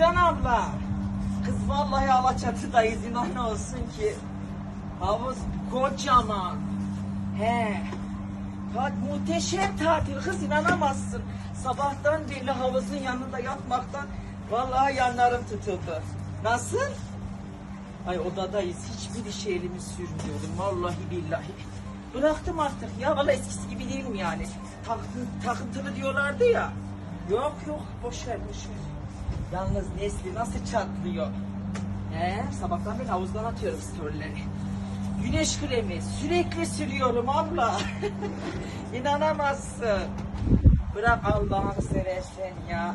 Hicran abla. Kız vallahi Alaçatı'dayız inan olsun ki. Havuz kocaman. He. Tat, muhteşem tatil kız inanamazsın. Sabahtan beri havuzun yanında yatmaktan vallahi yanlarım tutuldu. Nasıl? Ay odadayız. Hiçbir şey elimi sürmüyorum. Vallahi billahi. Bıraktım artık ya. Vallahi eskisi gibi değilim yani. Takın, takıntılı diyorlardı ya. Yok yok. Boş ver boş ver. Yalnız Nesli nasıl çatlıyor. He, sabahtan beri havuzdan atıyorum storyleri. Güneş kremi sürekli sürüyorum abla. İnanamazsın. Bırak Allah'ını seversen ya.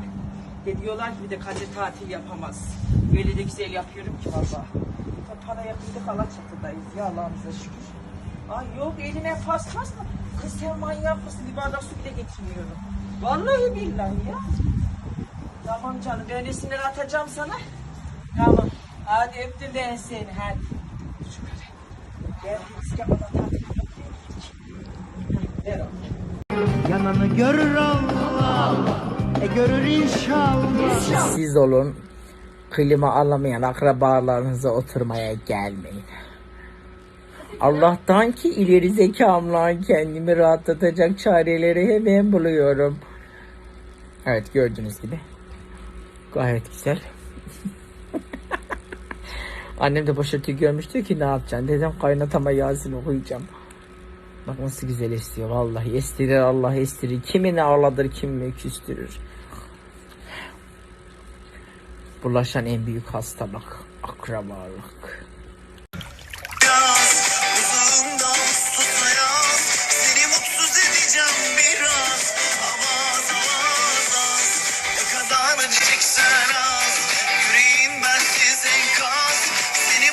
De diyorlar ki bir de Kadir tatil yapamaz. Böyle de güzel yapıyorum ki valla. Para yapıyorduk Alaçatı'dayız ya Allah'ımıza şükür. Ay yok elime paspas mı? Kız sen manyak mısın? Bir bardak su bile getirmiyorum. Vallahi billahi ya. Tamam canım ben resimleri atacağım sana. Tamam. Hadi öptüm ben seni hadi. Gel görür Allah E görür inşallah Siz olun. Klima alamayan akrabalarınıza oturmaya gelmeyin. Allah'tan ki ileri zekamla kendimi rahatlatacak çareleri hemen buluyorum. Evet gördüğünüz gibi. Gayet güzel. Annem de başörtüyü görmüş diyor ki ne yapacaksın? Dedim kaynatama Yasin okuyacağım. Bak nasıl güzel esiyor vallahi. Estirir Allah estirir. Kimini ağladır kimini küstürür. Bulaşan en büyük hastalık akrabalık.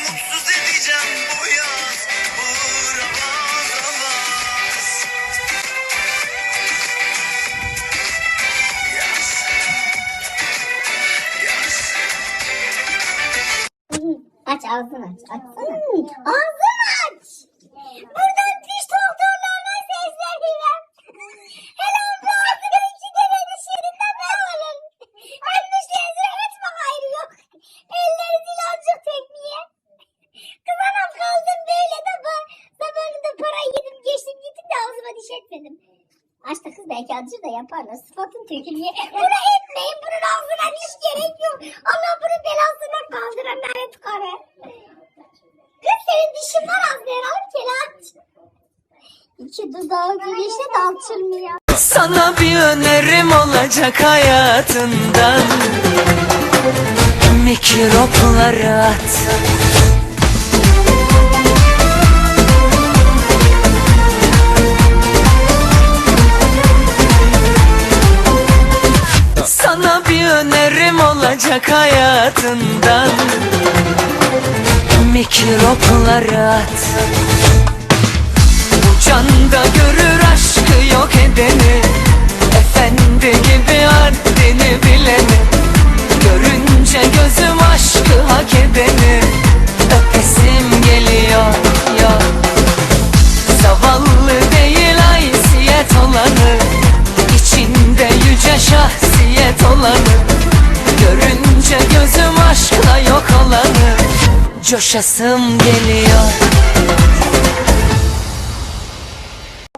Mutsuz edeceğim bu yaz Aç ağzını aç. Açsana. Yaparlar. Sıfatın tökülüyor. Bunu etmeyin. Bunun ağzına diş gerek yok. Allah bunun belasından kaldıran lanet kare. Kız senin dişin var az herhalde kelaç. İki dudağı gülüşe de alçılmıyor. Sana bir önerim olacak hayatından Mikropları at olacak hayatından. Mikropları at. Canda görür aşkı yok edeni. Efendi gibi haddini bileni. Görünce gözüm aşkı hak edeni. Öpesim geliyor ya. Zavallı değil haysiyet olanı. İçinde yüce şahsiyet olanı Görünce gözüm aşkla yok olanı Coşasım geliyor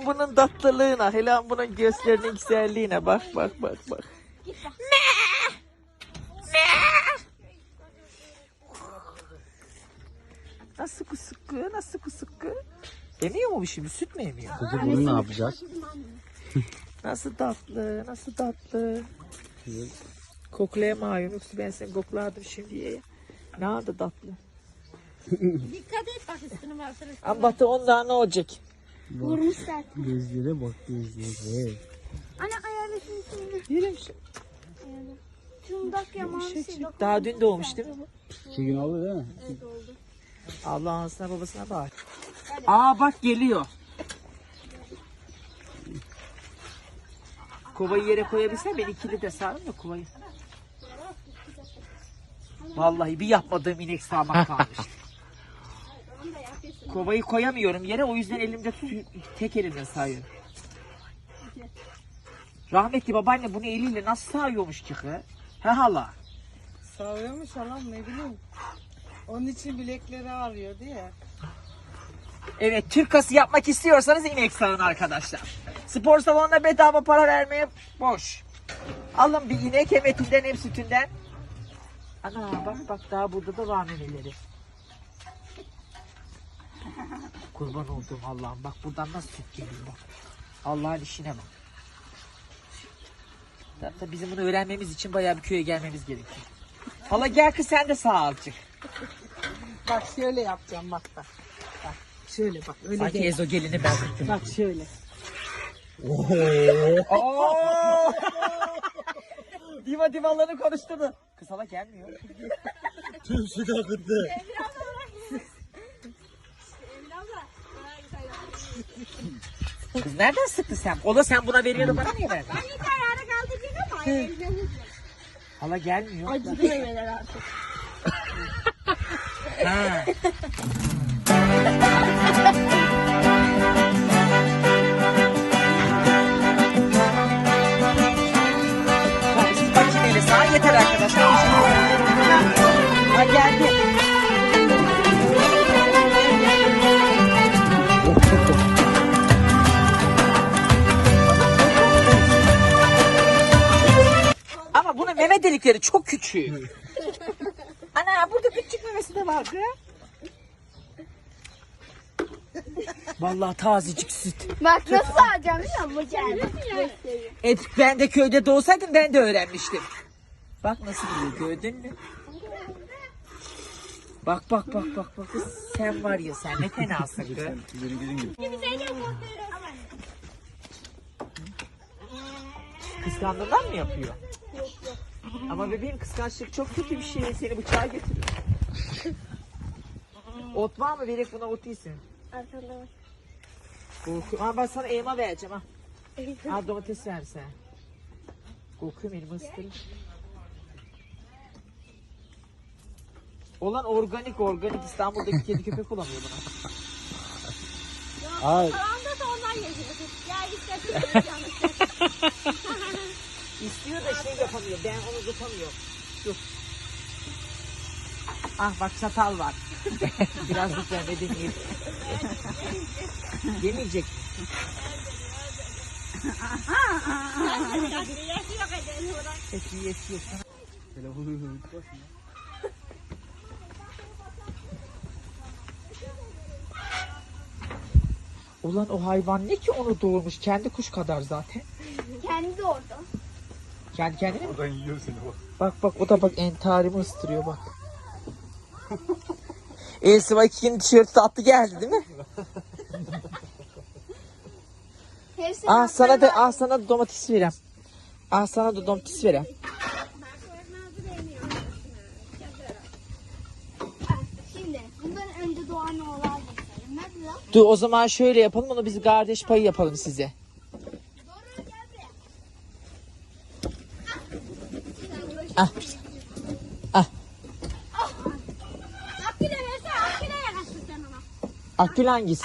Bunun tatlılığına, hele bunun gözlerinin güzelliğine bak bak bak bak. Nasıl kusukku, nasıl kusukku? Emiyor mu bu şimdi? Süt mü emiyor? Peki bunu ne yapacağız? Nasıl tatlı, nasıl tatlı. Koklayamıyorum yoksa ben seni koklardım şimdiye. Ne adı tatlı? Dikkat et bak üstünü baksana. Ama batı ondan ne olacak? Vurmuşlar. Gözlere bak gözlere. Ana ayarlasın üstünü. Yerim şu. Çumdak yaman Şey. Daha dün doğmuş değil mi? İki gün oldu değil mi? Allah anasına babasına bak. Aa bak geliyor. Kovayı yere koyabilsem ben ikili de sağarım da kovayı. Vallahi bir yapmadığım inek sağmak kalmıştı. Kovayı koyamıyorum yere o yüzden elimde tek elimle sağıyorum. Rahmetli babaanne bunu eliyle nasıl sağıyormuş ki? kız? He hala. Sağlıyormuş falan ne bileyim. Onun için bilekleri ağrıyor diye. Evet Türk kası yapmak istiyorsanız inek sağın arkadaşlar. Spor salonuna bedava para vermeye boş. Alın bir inek hem etinden hem sütünden. Ana bak bak daha burada da var memeleri. Kurban olduğum Allah'ım bak buradan nasıl süt geliyor bak. Allah'ın işine bak. Tabii bizim bunu öğrenmemiz için bayağı bir köye gelmemiz gerekiyor. Hala gel kız sen de sağ azıcık. Bak şöyle yapacağım bak bak. Bak şöyle bak öyle Sanki değil. Ezo gelini ben tuttum. Bak şöyle. Oo! diva divalarını konuşturdu. Kız hala gelmiyor. Tüm süt akıttı. Kız nereden sıktı sen? Ola sen buna veriyordun bana niye verdin? Hala gelmiyor. Acıdı memeler artık. Ha, delikleri çok küçük. Ana burada küçük memesi de var. Vallahi tazecik süt. Bak nasıl alacağım biliyor musun? Göstereyim. Et ben de köyde doğsaydım ben de öğrenmiştim. Bak nasıl gidiyor gördün mü? Bak bak bak bak bak. Sen var ya sen ne fenasın gibi. Kıskandığından mı yapıyor? Ama bebeğim kıskançlık çok kötü bir şey. Seni bıçağa götürür. ot var mı? Verek buna ot iyisin. Arkanda bak. Korku. Aa ben sana elma vereceğim ha. Al domates ver sen. Korkuyorum elma. Olan organik organik İstanbul'daki kedi köpek olamıyor buna. Ay Karanlıkta da onlar yaşıyor. Ya işte İstiyor da şey yapamıyor. Ben onu tutamıyorum. Dur. Ah bak çatal var. Biraz neden yiyeyim. Yemeyecek. Peki sana. telefonu. Ulan o hayvan ne ki onu doğurmuş? Kendi kuş kadar zaten. Kendi orada. Kendi kendine mi? Oradan yiyor seni bak. Bak bak o da bak entarimi ıstırıyor bak. Elsi bak ikinin tişörtü attı geldi değil mi? Hepsi Ah sana da ah sana da domates verem. Ah sana da domates verem. Dur o zaman şöyle yapalım onu biz kardeş payı yapalım size. Ah. Ah. Akbile yanaştır sen ona. Akgül hangisi?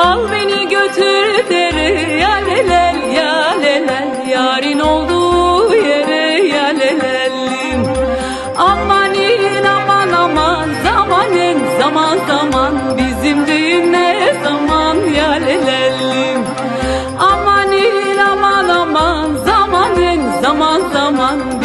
Al beni götür dere yalelel yalelel Yarın olduğu yere yalelelim Amanin aman aman zamanen zaman zaman. Bizim düğün ne zaman yalelelim Amanin aman aman aman zamanen zaman zaman.